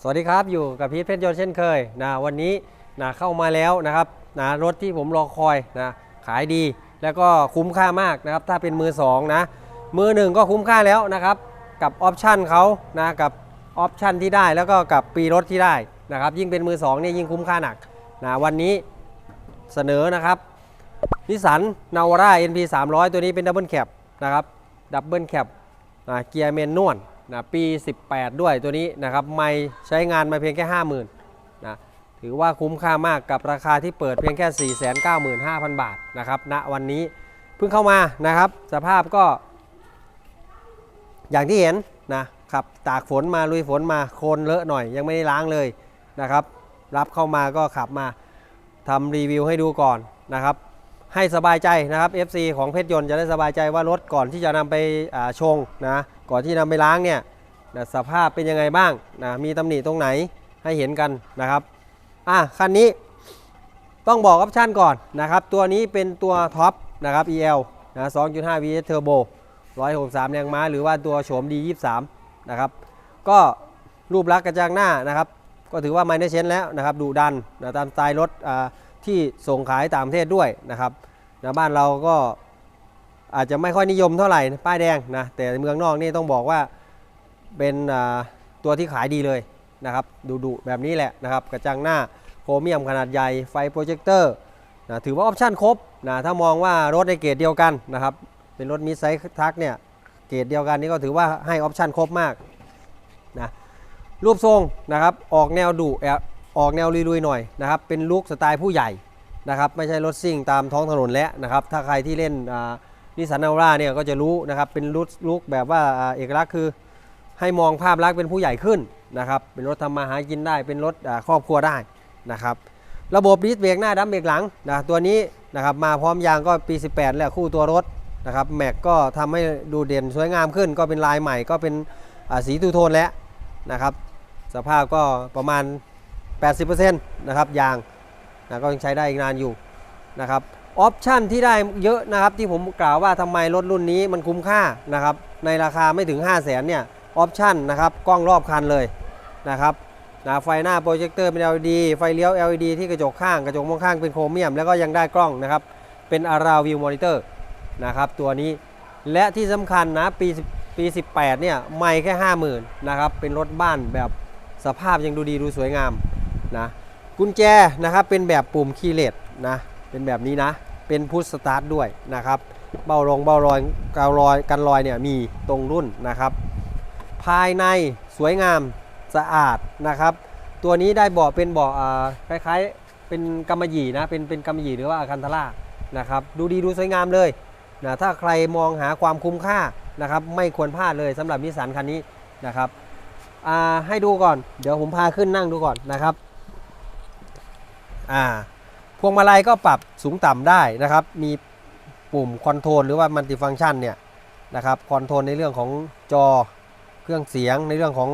สวัสดีครับอยู่กับพีทเพชรยนต์เช่นเคยนะวันนี้นะเข้ามาแล้วนะครับนะรถที่ผมรอคอยนะขายดีแล้วก็คุ้มค่ามากนะครับถ้าเป็นมือสองนะมือหนึ่งก็คุ้มค่าแล้วนะครับกับออปชันเขานะกับออปชันที่ได้แล้วก็กับปีรถที่ได้นะครับยิ่งเป็นมือสองเนี่ยยิ่งคุ้มค่าหนักนะวันนี้เสนอนะครับนิสันนาวาร่า NP 300 ตัวนี้เป็นดับเบิลแคปนะครับดับเบิลแคปนะเกียร์เมนนวล นะปี 18 ด้วยตัวนี้นะครับไม่ใช้งานมาเพียงแค่ 50,000นะถือว่าคุ้มค่ามากกับราคาที่เปิดเพียงแค่ 495,000 บาทนะครับณวันนี้เพิ่งเข้ามานะครับ สภาพก็ อย่างที่เห็นนะครับตากฝนมาลุยฝนมาโคลนเลอะหน่อยยังไม่ได้ล้างเลยนะครับ รับเข้ามาก็ขับมาทำรีวิวให้ดูก่อนนะครับ ให้สบายใจนะครับ FC ของเพชรยนต์จะได้สบายใจว่ารถก่อนที่จะนำไปชงนะก่อนที่นำไปล้างเนี่ยนะสภาพเป็นยังไงบ้างนะมีตำหนิตรงไหนให้เห็นกันนะครับอะคันนี้ต้องบอกออปชั่นก่อนนะครับ ตัวนี้เป็นตัวท็อปนะครับ EL นะ2.5 VS Turbo 163 แรงม้า หรือว่าตัวโฉม D23 นะครับ ก็รูปลักษณ์กระจังหน้านะครับ ก็ถือว่าไม่ได้เชนแล้วนะครับดุดันนะตามสไตล์รถอ่า ที่ส่งขายต่างประเทศด้วยนะครับนะบ้านเราก็อาจจะไม่ค่อยนิยมเท่าไหร่ป้ายแดงนะแต่เมืองนอกนี่ต้องบอกว่าเป็นตัวที่ขายดีเลยนะครับดุๆแบบนี้แหละนะครับกระจังหน้าโครเมียมขนาดใหญ่ไฟโปรเจคเตอร์นะถือว่าออปชั่นครบนะถ้ามองว่ารถในเกรดเดียวกันนะครับเป็นรถมิดไซส์ทักเนี่ยเกรดเดียวกันนี่ก็ถือว่าให้ออปชั่นครบมากนะรูปทรงนะครับออกแนวดุแออกแนวลุยๆหน่อยนะครับเป็นลุคสไตล์ผู้ใหญ่นะครับไม่ใช่รถซิ่งตามท้องถนนแล้วนะครับถ้าใครที่เล่นนิสสันนาวราเนี่ยก็จะรู้นะครับเป็นลุคลุคแบบว่าเอกลักษณ์คือให้มองภาพลักษณ์เป็นผู้ใหญ่ขึ้นนะครับเป็นรถทำมาหากินได้เป็นรถครอบครัวได้นะครับระบบดิสเบรกหน้าดัมเบรกหลังนะตัวนี้นะครับมาพร้อมยางก็ปี 18 แล้วคู่ตัวรถนะครับแม็กก็ทำให้ดูเด่นสวยงามขึ้น ก็เป็นลายใหม่ก็เป็นสีทูโทนแล้วนะครับสภาพก็ประมาณ 80%นะครับยางนะก็ยังใช้ได้อีกนานอยู่นะครับออปชั่นที่ได้เยอะนะครับที่ผมกล่าวว่าทำไมรถรุ่นนี้มันคุ้มค่านะครับในราคาไม่ถึง 5 0 0 0 0นเนี่ยออปชั่นนะครับกล้องรอบคันเลยนะครับนะไฟหน้าโปรเจคเตอร์เป็น LED ไฟเลี้ยว LED ที่กระจกข้างกระจกมองข้างเป็นโครเมียม แล้วก็ยังได้กล้องนะครับเป็นอาราวิวมอนิเตอร์นะครับตัวนี้และที่สำคัญนะปีปี 18เนี่ยไม่แค่ 50,000นะครับเป็นรถบ้านแบบสภาพยังดูดีดูสวยงาม นะกุญแจนะครับเป็นแบบปุ่มคีย์เลสนะเป็นแบบนี้นะ เป็นพุชสตาร์ทด้วยนะครับเบาลงเบารอยกาวรอยกันรอยเนี่ยมีตรงรุ่นนะครับ ภายในสวยงามสะอาดนะครับ ตัวนี้ได้เบาะเป็นเบาะคล้ายๆเป็นกำมะหยี่นะเป็นเป็นกำมะหยี่หรือว่าอาคันทล่านะครับดูดีดูสวยงามเลยนะถ้าใครมองหาความคุ้มค่านะครับ ไม่ควรพลาดเลยสำหรับนิสสันคันนี้นะครับให้ดูก่อน เดี๋ยวผมพาขึ้นนั่งดูก่อนนะครับ อ่าพวงมาลัยก็ปรับสูงต่ำได้นะครับ มีปุ่มคอนโทรลหรือว่ามัลติฟัง c t ชันเนี่ยนะครับคอนโทรลในเรื่องของจอเครื่องเสียงในเรื่องของ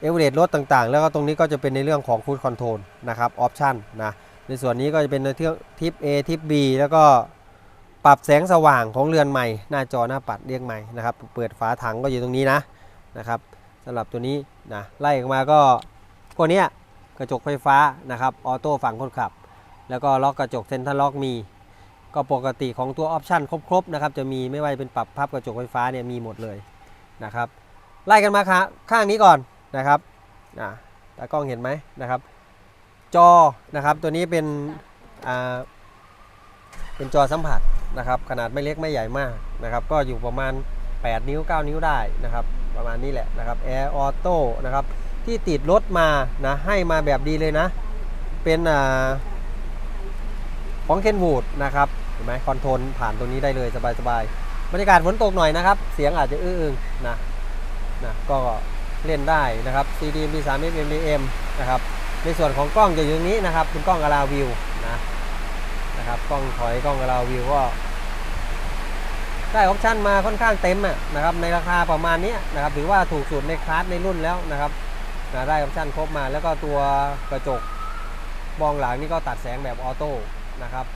เอเวอเรรถต่างๆ แล้วก็ตรงนี้ก็จะเป็นในเรื่องของคูดคอนโทรลนะครับออปชันนะในส่วนนี้ก็จะเป็นในเรื่องทิป A ทิป B แล้วก็ปรับแสงสว่างของเรือนใหม่ หน้าจอหน้าปัดเรียกใหม่นะครับเปิดฝาถังก็อยู่ตรงนี้นะนะครับสำหรับตัวนี้นะไล่ออกมาก็พวกเนี้ย กระจกไฟฟ้านะครับออโต้ฝั่งคนขับ แล้วก็ล็อกกระจกเซ็นทรัลล็อกมี ก็ปกติของตัวออปชันครบๆนะครับจะมีไม่ว่าเป็นปรับพับกระจกไฟฟ้าเนี่ยมีหมดเลยนะครับไล่กันมาข้าข้างนี้ก่อนนะครับอ่าตากล้องเห็นไหมนะครับ จอนะครับตัวนี้เป็นอ่าเป็นจอสัมผัสนะครับขนาดไม่เล็กไม่ใหญ่มากนะครับก็อยู่ประมาณ 8 นิ้ว 9 นิ้วได้นะครับประมาณนี้แหละนะครับแอร์ออโต้นะครับ ที่ติดรถมานะให้มาแบบดีเลยนะ เป็นอ่าของเคนวูดนะครับเห็นไหมคอนโทรลผ่านตรงนี้ได้เลยสบายๆบรรยากาศฝนตกหน่อยนะครับ เสียงอาจจะอื้ออึงนะนะก็เล่นได้นะครับ CD MP3 FM DM นะครับในส่วนของกล้องจะอยู่ตรงนี้นะครับเป็นกล้องอลาวิวนะนะครับกล้องถอยกล้องอลาวิวก็ได้ออปชั่นมาค่อนข้างเต็มอะนะครับในราคาประมาณนี้นะครับถือว่าถูกสุดในคลาสในรุ่นแล้วนะครับ นะได้ออปชั่นครบมา แล้วก็ตัวกระจกมองหลังนี่ก็ตัดแสงแบบออโต้นะครับ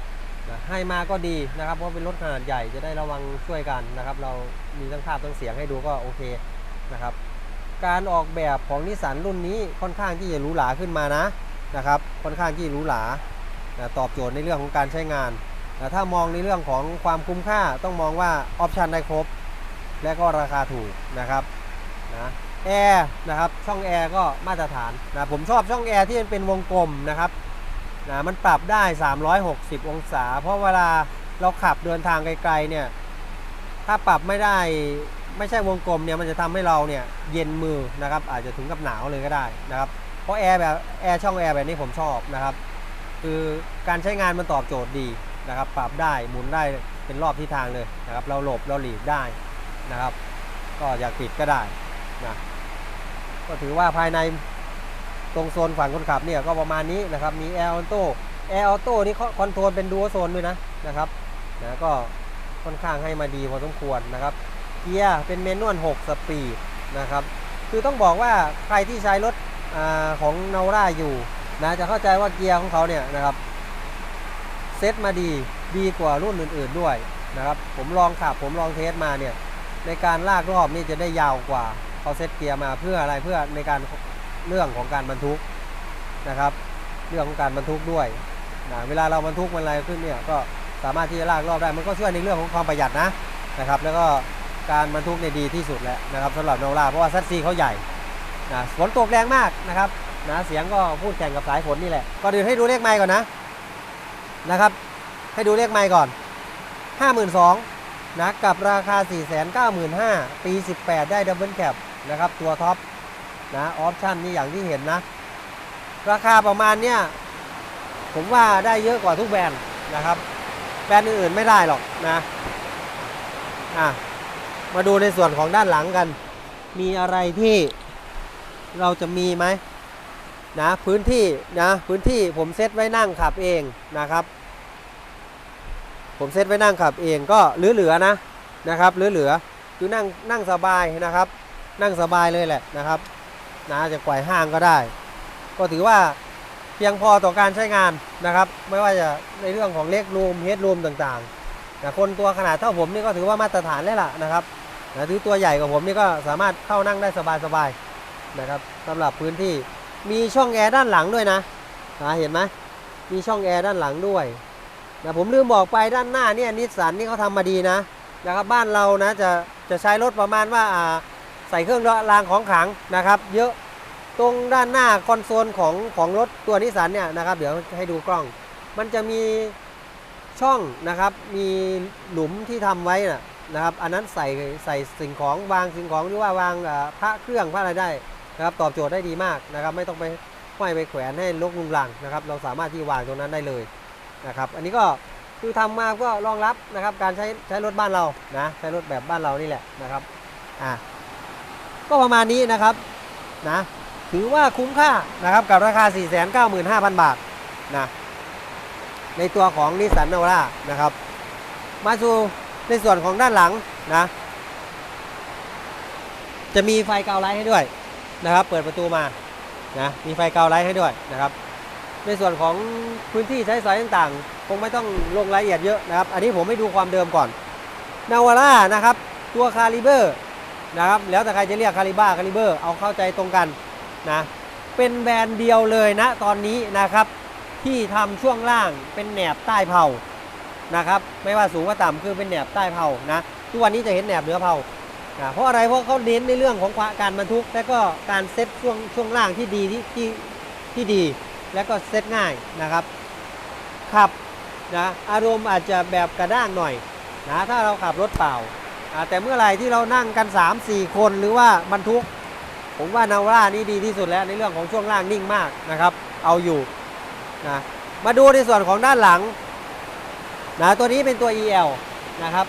นะให้มาก็ดีนะครับ เพราะเป็นรถขนาดใหญ่จะได้ระวังช่วยกันนะครับ เรามีทั้งภาพทั้งเสียงให้ดูก็โอเคนะครับ การออกแบบของนิสสันรุ่นนี้ค่อนข้างที่จะหรูหราขึ้นมานะนะครับ ค่อนข้างที่หรูหรานะตอบโจทย์ในเรื่องของการใช้งานนะถ้ามองในเรื่องของความคุ้มค่าต้องมองว่าออปชันได้ครบ และก็ราคาถูกนะครับนะ แอร์นะครับช่องแอร์ก็มาตรฐานนะผมชอบช่องแอร์ที่มันเป็นวงกลมนะครับนะมันปรับได้ 360 องศา เพราะเวลาเราขับเดินทางไกลๆเนี่ยถ้าปรับไม่ได้ไม่ใช่วงกลมเนี่ยมันจะทำให้เราเนี่ยเย็นมือนะครับอาจจะถึงกับหนาวเลยก็ได้นะครับเพราะแอร์แบบแอร์ช่องแอร์แบบนี้ผมชอบนะครับคือการใช้งานมันตอบโจทย์ดีนะครับ ปรับได้หมุนได้เป็นรอบทิศทางเลยนะครับ เราหลบเราหลีกได้นะครับ ก็อยากปิดก็ได้นะ ก็ถือว่าภายในตรงโซนฝั่งคนขับเนี่ยก็ประมาณนี้นะครับ มีแอร์ออโต้แอร์ออโต้นี่คอนโทรลเป็นดูโซนด้วยนะนะครับนะก็ค่อนข้างให้มาดีพอสมควรนะครับ เกียร์เป็นเมนวล6สปีดนะครับ คือต้องบอกว่าใครที่ใช้รถอของนาวร่าอยู่นะจะเข้าใจว่าเกียร์ของเขาเนี่ยนะครับเซ็ตมาดีดีกว่ารุ่นอื่น ๆด้วยนะครับ ผมลองขับผมลองเทสมาเนี่ยในการลากรอบนี่จะได้ยาวกว่า เขาเซ็ตเกียร์มาเพื่ออะไรเพื่อในการเรื่องของการบรรทุกนะครับ เรื่องของการบรรทุกด้วยนะเวลาเราบรรทุกมันอะไรขึ้นเนี่ยก็สามารถที่จะลากรอบได้มันก็ช่วยในเรื่องของความประหยัดนะนะครับ แล้วก็การบรรทุกในดีที่สุดแล้วนะครับสำหรับโนล่าเพราะว่าซัตซีเขาใหญ่นะฝนตกแรงมากนะครับนะเสียงก็พูดแข่งกับสายฝนนี่แหละก่อนอื่นให้ดูเลขไมค์ก่อนนะนะครับ ให้ดูเลขไมค์ก่อน 52,000นะกับราคา 495,000 ปี 18 ได้ดับเบิลแคป นะครับตัวท็อปนะออปชั่นนี่อย่างที่เห็นนะ ราคาประมาณเนี้ยผมว่าได้เยอะกว่าทุกแบรนด์นะครับ แบรนด์อื่นๆไม่ได้หรอกนะอะมาดูในส่วนของด้านหลังกัน มีอะไรที่เราจะมีไหมนะพื้นที่นะพื้นที่ผมเซตไว้นั่งขับเองนะครับ ผมเซตไว้นั่งขับเองก็เหลือๆนะนะครับเหลือๆคือนั่งนั่งสบายนะครับ นั่งสบายเลยแหละนะครับนะจะปล่อยห้างก็ได้ ก็ถือว่าเพียงพอต่อการใช้งานนะครับ ไม่ว่าจะในเรื่องของเล็กรูมเฮดรูมต่างๆนะคนตัวขนาดเท่าผมนี่ก็ถือว่ามาตรฐานเลยล่ะนะครับนะถือตัวใหญ่กว่าผมนี่ก็สามารถเข้านั่งได้สบายๆนะครับสำหรับพื้นที่มีช่องแอร์ด้านหลังด้วยนะนะเห็นไหมมีช่องแอร์ด้านหลังด้วยนะผมลืมบอกไปด้านหน้าเนี่ยนิสสันนี่เขาทำมาดีนะนะครับบ้านเรานะจะจะใช้รถประมาณว่าอ่า ใส่เครื่องรางของขลังนะครับ เยอะตรงด้านหน้าคอนโซลของของรถตัวนิสสันเนี่ยนะครับ เดี๋ยวให้ดูกล้อง มันจะมีช่องนะครับ มีหลุมที่ทำไว้นะนะครับ อันนั้นใส่ใส่สิ่งของวางสิ่งของหรือว่าวางพระเครื่องพระอะไรได้นะครับ ตอบโจทย์ได้ดีมากนะครับ ไม่ต้องไปห้อยไปแขวนให้ลกลุงลังนะครับ เราสามารถที่วางตรงนั้นได้เลยนะครับ อันนี้ก็คือทำมาก็รองรับนะครับ การใช้ใช้รถบ้านเรานะใช้รถแบบบ้านเรานี่แหละนะครับอะ ก็ประมาณนี้นะครับนะถือว่าคุ้มค่านะครับกับราคา 495,000 บาทนะในตัวของนิสสันนาวานะครับ มาสู่ในส่วนของด้านหลังนะจะมีไฟกาวไลท์ให้ด้วยนะครับ เปิดประตูมานะมีไฟกาวไลท์ให้ด้วยนะครับ ในส่วนของพื้นที่ใช้สอยต่างๆ คงไม่ต้องลงรายละเอียดเยอะนะครับ อันนี้ผมไม่ดูความเดิมก่อนนาวาร่านะครับ ตัวคาลิเบอร์ นะครับแล้วแต่ใครจะเรียกคาลิบ้าคาลิเบอร์เอาเข้าใจตรงกันนะเป็นแบรนด์เดียวเลยนะตอนนี้นะครับที่ทำช่วงล่างเป็นแหนบใต้เผานะครับไม่ว่าสูงว่าต่ำคือเป็นแหนบใต้เผานะทุกวันนี้จะเห็นแหนบเหนือเผานะเพราะอะไรเพราะเขาเน้นในเรื่องของการบรรทุก และก็การเซ็ตช่วงช่วงล่างที่ดีที่ที่ที่ดี แล้วก็เซ็ตง่ายนะครับขับนะอารมณ์อาจจะแบบกระด้างหน่อยนะถ้าเราขับรถเปล่า แต่เมื่อไหร่ที่เรานั่งกัน 3-4 คนหรือว่าบรรทุก ผมว่านาวานี่ดีที่สุดแล้วในเรื่องของช่วงล่างนิ่งมากนะครับ เอาอยู่นะมาดูในส่วนของด้านหลังนะตัวนี้เป็นตัว EL นะครับ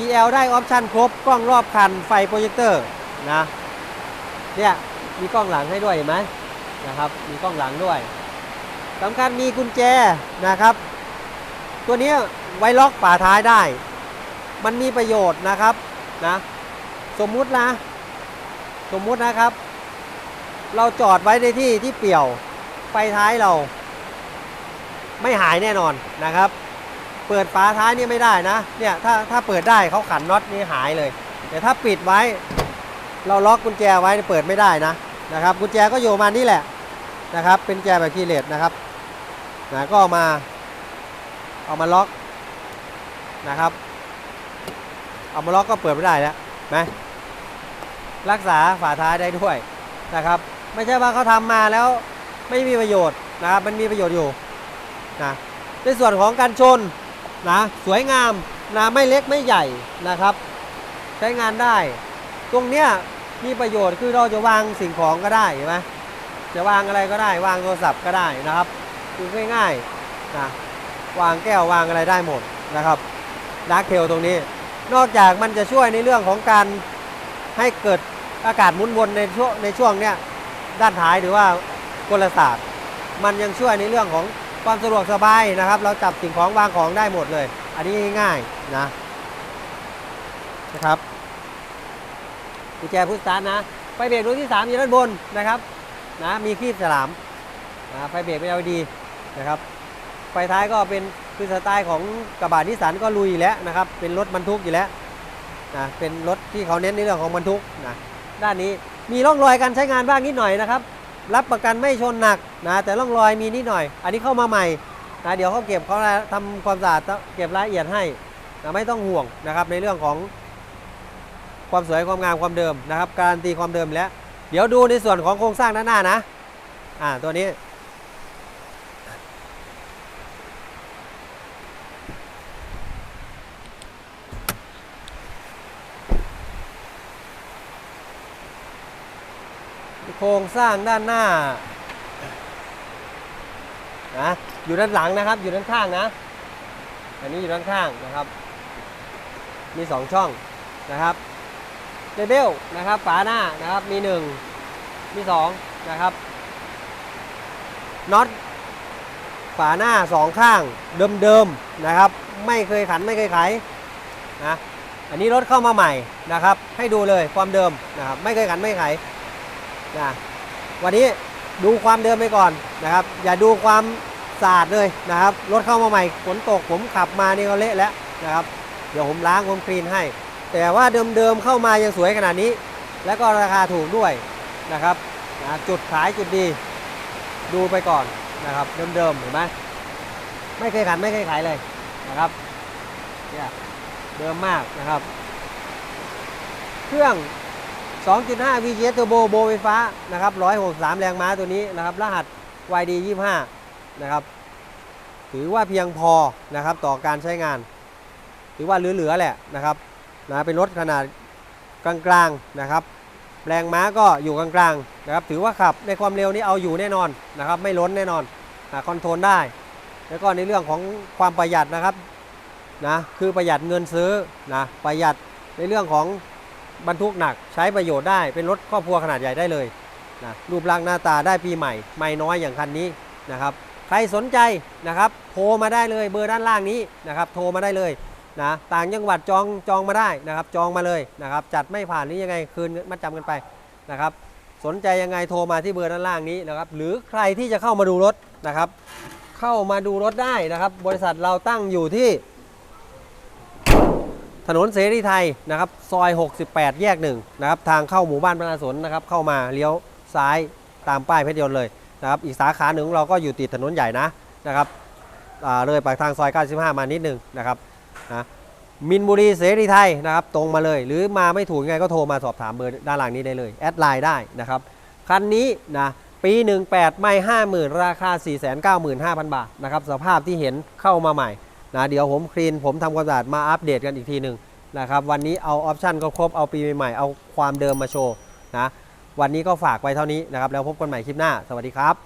EL ได้ออปชันครบกล้องรอบคันไฟโปรเจคเตอร์นะเนี่ยมีกล้องหลังให้ด้วยเห็นไหมนะครับ มีกล้องหลังด้วยสำคัญมีกุญแจนะครับ ตัวนี้ไว้ล็อกฝาท้ายได้ มันมีประโยชน์นะครับนะสมมุตินะ สมมุตินะครับ เราจอดไว้ในที่ที่เปี่ยวไฟท้ายเรา ไม่หายแน่นอนนะครับ เปิดฝาท้ายนี่ไม่ได้นะเนี่ยถ้าถ้าเปิดได้เขาขันน็อตนี่หายเลย แต่ถ้าปิดไว้ เราล็อกกุญแจไว้เปิดไม่ได้นะนะครับกุญแจก็อยู่มานี้แหละนะครับ เป็นแจแบบคีเลสนะครับนะก็เอามาเอามาล็อกนะครับ เอามาล็อกก็เปิดไม่ได้แล้วนะรักษาฝาท้ายได้ด้วยนะครับ ไม่ใช่ว่าเขาทำมาแล้วไม่มีประโยชน์นะครับมันมีประโยชน์อยู่นะในส่วนของการชนนะสวยงามนะไม่เล็กไม่ใหญ่นะครับ ใช้งานได้ ตรงเนี้ยมีประโยชน์คือเราจะวางสิ่งของก็ได้เห็นไหมจะวางอะไรก็ได้ วางโทรศัพท์ก็ได้นะครับคือง่ายๆนะวางแก้ววางอะไรได้หมดนะครับดาร์กเทลตรงนี้ นอกจากมันจะช่วยในเรื่องของการให้เกิดอากาศหมุนวนในช่วงในช่วงเนี้ยด้านท้ายหรือว่ากลศาสตร์ มันยังช่วยในเรื่องของความสะดวกสบายนะครับ เราจับสิ่งของวางของได้หมดเลย อันนี้ง่ายๆนะนะครับกุญแจพุทธสารนะไฟเบรกดวงที่ 3 อยู่ด้านบนนะครับนะมีครีบฉลามนะไฟเบรกเป็น LED นะครับไฟท้ายก็เป็น คือสไตล์ของกระบะนิสสันก็ลุยอยู่แล้วนะครับ เป็นรถบรรทุกอยู่แล้วนะเป็นรถที่เขาเน้นในเรื่องของบรรทุกนะด้านนี้มีร่องรอยการใช้งานบ้างนิดหน่อยนะครับ รับประกันไม่ชนหนักนะแต่ร่องรอยมีนิดหน่อย อันนี้เข้ามาใหม่นะเดี๋ยวเขาเก็บเขาทำความสะอาดเก็บรายละเอียดให้นะไม่ต้องห่วงนะครับในเรื่องของความสวยความงามความเดิมนะครับ การันตีความเดิมแล้ว เดี๋ยวดูในส่วนของโครงสร้างด้านหน้านะอ่าตัวนี้ โครง สร้างด้านหน้านะอยู่ด้านหลังนะครับ อยู่ด้านข้างนะ อันนี้อยู่ด้านข้างนะครับ มีสองช่องนะครับเลเบลนะครับฝาหน้านะครับมีหนึ่งมีสองนะครับน็อตฝาหน้าสองข้างเดิมๆนะครับ ไม่เคยขันไม่เคยไขนะอันนี้รถเข้ามาใหม่นะครับ ให้ดูเลยความเดิมนะครับไม่เคยขันไม่เคยไขนะ วันนี้ดูความเดิมไปก่อนนะครับ อย่าดูความสะอาดเลยนะครับ รถเข้ามาใหม่ฝนตกผมขับมานี่ก็เละแล้วนะครับ เดี๋ยวผมล้างผมคลีนให้ แต่ว่าเดิมๆเข้ามายังสวยขนาดนี้ แล้วก็ราคาถูกด้วยนะครับนะจุดขายจุดดี ดูไปก่อนนะครับเดิมๆเห็นไหมไม่เคยขันไม่เคยขายเลยนะครับเนี่ยเดิมมากนะครับ เครื่อง 2.5 VGS Turbo โบไฟฟ้านะครับ163 แรงม้าตัวนี้นะครับ รหัส YD 25นะครับ ถือว่าเพียงพอนะครับต่อการใช้งาน ถือว่าเหลือๆแหละนะครับนะเป็นรถขนาดกลางๆนะครับ แรงม้าก็อยู่กลางๆนะครับ ถือว่าขับในความเร็วนี้เอาอยู่แน่นอนนะครับ ไม่ล้นแน่นอนคอนโทรลได้ แล้วก็ในเรื่องของความประหยัดนะครับนะคือประหยัดเงินซื้อนะประหยัดในเรื่องของ บรรทุกหนักใช้ประโยชน์ได้เป็นรถครอบครัวขนาดใหญ่ได้เลยนะรูปร่างหน้าตาได้ปีใหม่ ไม่น้อยอย่างคันนี้นะครับ ใครสนใจนะครับโทรมาได้เลยเบอร์ด้านล่างนี้นะครับโทรมาได้เลยนะต่างจังหวัดจองจองมาได้นะครับจองมาเลยนะครับจัดไม่ผ่านหรือยังไงคืนมัดจำกันไปนะครับสนใจยังไงโทรมาที่เบอร์ด้านล่างนี้นะครับหรือใครที่จะเข้ามาดูรถนะครับ เข้ามาดูรถได้นะครับ บริษัทเราตั้งอยู่ที่ ถนนเสรีไทยนะครับซอย 68 แยกหนึ่งนะครับทางเข้าหมู่บ้านพนาสนนะครับเข้ามาเลี้ยวซ้ายตามป้ายเพชรยนต์เลยนะครับอีกสาขาหนึ่งเราก็อยู่ติดถนนใหญ่นะนะครับเลยปากทางซอย 95 มานิดนึงนะครับนะมินบุรีเสรีไทยนะครับตรงมาเลย หรือมาไม่ถูกยังไงก็โทรมาสอบถามเบอร์ด้านหลังนี้ได้เลยแอดไลน์ได้นะครับคันนี้นะปี 18 ไม่ 50,000 ราคา 495,000 บาทนะครับสภาพที่เห็นเข้ามาใหม่ นะเดี๋ยวผมคลีนผมทำความสะอาดมาอัปเดตกันอีกทีหนึ่งนะครับวันนี้เอาออปชันก็ครบเอาปีใหม่ๆเอาความเดิมมาโชว์นะวันนี้ก็ฝากไว้เท่านี้นะครับแล้วพบกันใหม่คลิปหน้า สวัสดีครับ